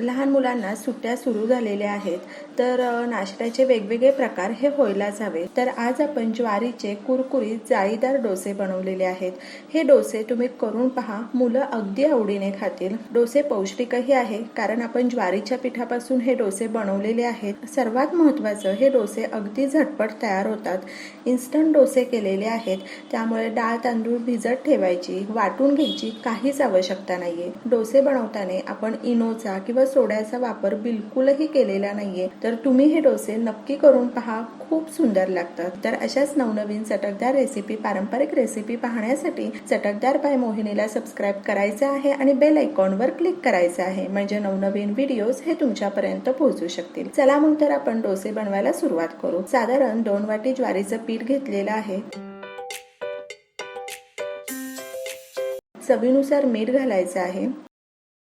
लहान मुलांना सुट्ट्या सुरू झालेल्या आहेत तर नाश्त्याचे वेगवेगळे प्रकार हे व्हायलाच हवे तर आज आपण ज्वारीचे कुरकुरीत जाळीदार डोसे बनवलेले आहेत. हे डोसे तुम्ही करून पहा मुलं अगदी आवडीने खातील. डोसे पौष्टिकही आहे कारण आपण ज्वारीच्या पिठापासून हे डोसे बनवलेले आहेत. सर्वात महत्त्वाचं हे डोसे अगदी झटपट तयार होतात. इन्स्टंट डोसे केलेले आहेत त्यामुळे डाळ तांदूळ भिजत ठेवायची वाटून घ्यायची काहीच आवश्यकता नाहीये. डोसे बनवताना आपण इनोचा किंवा सोड्याचा वापर बिलकुलही केलेला नाहीये. तर तुम्ही हे डोसे नक्की करून पहा खूप सुंदर लागतात. तर अशाच नवनवीन चटकदार रेसिपी पारंपरिक रेसिपी पाहण्यासाठी चटकदार बाय मोहिनीला सबस्क्राईब करायचं आहे आणि बेल आयकॉनवर क्लिक करायचं आहे. म्हणजे नवनवीन व्हिडिओज हे तुमच्यापर्यंत पोहोचू शकतील. चला मग तर आपण डोसे बनवायला सुरुवात करू. साधारण दोन वाटी ज्वारीचं पीठ घेतलेलं आहे. चवीनुसार मीठ घालायचं आहे.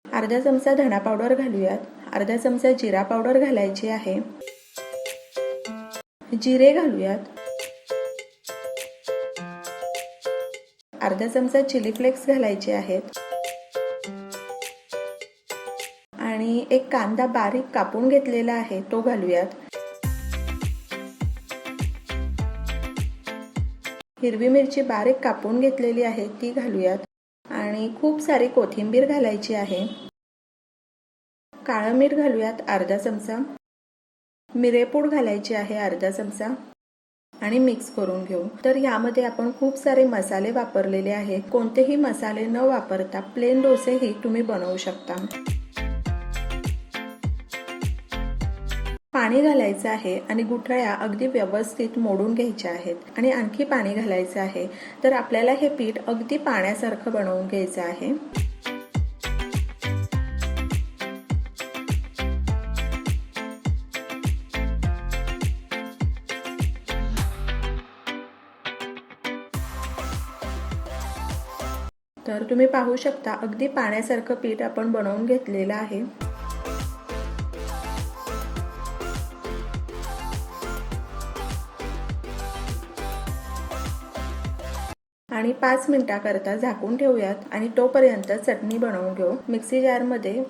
अर्धा चमचा धणा पावडर घालूयात. अर्धा चमचा जिरा पावडर घालायची आहे. जिरे घालूयात. अर्धा चमचा चिली फ्लेक्स घालायचे आहेत. आणि एक कांदा बारीक कापून घेतलेला आहे तो घालूयात. हिरवी मिरची बारीक कापून घेतलेली आहे ती घालूयात. आणि खूप सारी कोथिंबीर घालायची आहे. काळं मीठ घालूयात अर्धा चमचा. मिरेपूड घालायची आहे अर्धा चमचा. आणि मिक्स करून घेऊ. तर यामध्ये आपण खूप सारे मसाले वापरलेले आहेत. कोणतेही मसाले न वापरता प्लेन डोसेही तुम्ही बनवू शकता. पाणी घालायचं आहे आणि गुठळ्या अगदी व्यवस्थित मोडून घ्यायच्या आहेत. आणि आणखी पाणी घालायचं आहे. तर आपल्याला हे पीठ अगदी पाण्यासारखं बनवून घ्यायचं आहे. तर तुम्ही पाहू शकता अगदी पाण्यासारखं पीठ आपण बनवून घेतलेलं आहे. आणि पाच मिनिटाकरता झाकून ठेवूयात आणि तोपर्यंत चटणी बनवून घेऊ. मिक्सी जारमध्ये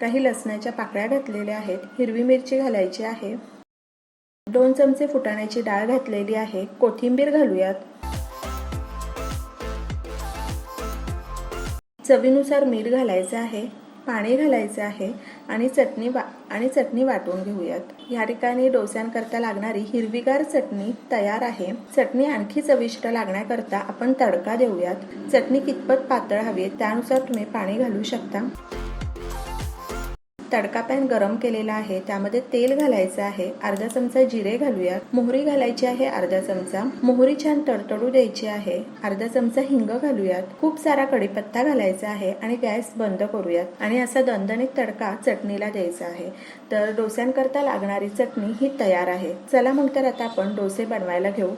काही लसणाच्या पाकळ्या घातलेल्या आहेत. हिरवी मिरची घालायची आहे. दोन चमचे फुटाण्याची डाळ घातलेली आहे. कोथिंबीर घालूयात. चवीनुसार मीठ घालायचं आहे. पाणी घालायचं आहे. आणि चटणी वा आणि चटणी वाटून घेऊयात. या ठिकाणी डोस्यांकरता लागणारी हिरवीगार चटणी तयार आहे. चटणी आणखी चविष्ट लागण्याकरता आपण तडका देऊयात. चटणी कितपत पातळ हवी त्यानुसार तुम्ही पाणी घालू शकता. तडका पॅन गरम केलेला आहे त्यामध्ये तेल घालायचं आहे अर्धा चमचा जिरे घालूयात मोहरी घालायची आहे अर्धा चमचा. मोहरी छान तडतडू द्यायची आहे अर्धा चमचा हिंग घालूयात. खूप सारा कढीपत्ता घालायचा आहे आणि गॅस बंद करूयात. आणि असा दणदणीत तडका चटणीला द्यायचा आहे. तर डोस्यांकरता लागणारी चटणी ही तयार आहे. चला मग तर आता आपण डोसे बनवायला घेऊ.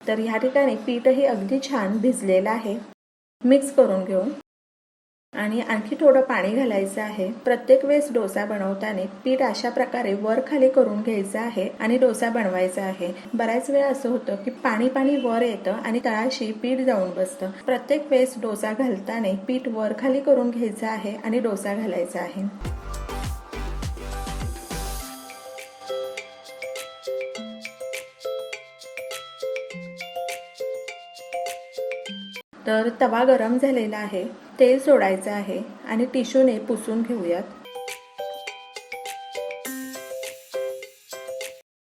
तर ह्या ठिकाणी पीठही अगदी छान भिजलेलं आहे. मिक्स करून घेऊ. आणि आणखी थोडं पाणी घालायचं आहे. प्रत्येक वेळेस डोसा बनवताना पीठ अशा प्रकारे वर खाली करून घ्यायचं आहे आणि डोसा बनवायचा आहे. बऱ्याच वेळा असं होतं की पाणी पाणी वर येतं आणि तळाशी पीठ जाऊन बसतं. प्रत्येक वेळेस डोसा घालताना पीठ वर खाली करून घ्यायचं आहे आणि डोसा घालायचा आहे. तर तवा गरम झालेला आहे. तेल सोडायचं आहे आणि टिश्यूने पुसून घेऊयात.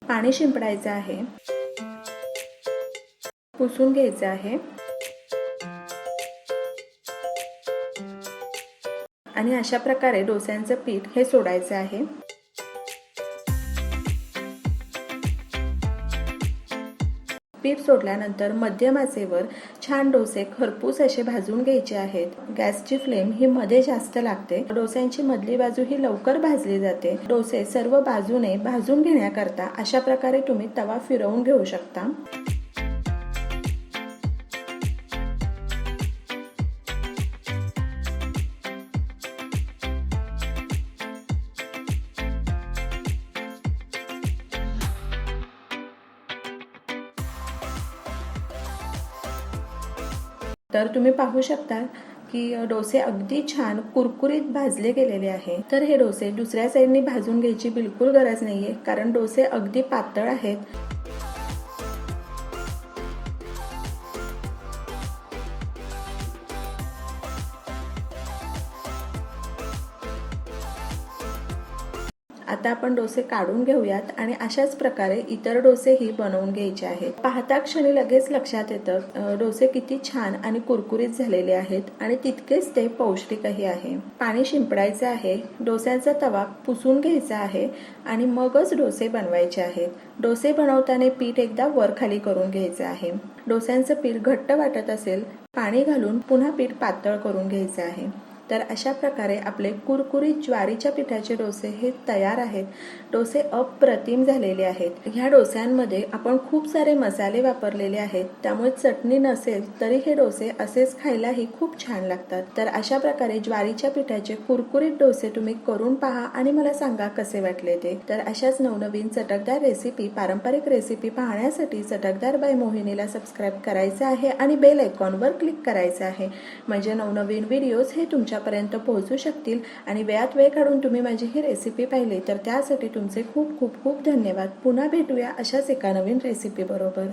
पाणी शिंपडायचं आहे. पुसून घ्यायचं आहे. आणि अशा प्रकारे डोस्यांचं पीठ हे सोडायचं आहे. पीठ सोडल्यानंतर मध्यम आचेवर छान डोसे खरपूस असे भाजून घ्यायचे आहेत. गॅसची फ्लेम ही मध्ये जास्त लागते. डोस्यांची मधली बाजू ही लवकर भाजली जाते. डोसे सर्व बाजूने भाजून घेण्याकरता अशा प्रकारे तुम्ही तवा फिरवून घेऊ शकता. तर तुम्ही पाहू शकता की डोसे अगदी छान कुरकुरीत भाजले गेलेले आहे. तर हे डोसे दुसऱ्या साईडने भाजून घ्यायची बिलकुल गरज नाहीये कारण डोसे अगदी पातळ आहेत. आता आपण डोसे काढून घेऊयात आणि अशाच प्रकारे इतर डोसेही बनवून घ्यायचे आहेत. पाहता क्षणी लगेच लक्षात येतं डोसे किती छान आणि कुरकुरीत झालेले आहेत आणि तितकेच ते पौष्टिकही आहे. पाणी शिंपडायचे आहे डोस्यांचा तवा पुसून घ्यायचा आहे आणि मगच डोसे बनवायचे आहेत. डोसे बनवताना पीठ एकदा वर खाली करून घ्यायचे आहे. डोस्यांचं पीठ घट्ट वाटत असेल पाणी घालून पुन्हा पीठ पातळ करून घ्यायचं आहे. तर अशा प्रकारे आपले कुरकुरीत ज्वारीच्या पिठाचे डोसे हे तयार आहेत. डोसे अप्रतिम झालेले आहेत. ह्या डोस्यांमध्ये आपण खूप सारे मसाले वापरलेले आहेत. त्यामुळे चटणी नसेल तरी हे डोसे असेच खायलाही खूप छान लागतात. तर अशा प्रकारे ज्वारीच्या पिठाचे कुरकुरीत डोसे तुम्ही करून पहा आणि मला सांगा कसे वाटले ते. तर अशाच नवनवीन चटकदार रेसिपी पारंपरिक रेसिपी पाहण्यासाठी चटकदार बाय मोहिनीला सबस्क्राईब करायचं आहे आणि बेल आयकॉनवर क्लिक करायचं आहे. म्हणजे नवनवीन व्हिडिओज हे तुमच्या तुमच्यापर्यंत पोहोचू शकतील आणि वेळात वेळ काढून तुम्ही माझी ही रेसिपी पाहिली तर त्यासाठी तुमचे खूप खूप खूप धन्यवाद. पुन्हा भेटूया अशाच एका नवीन रेसिपी बरोबर.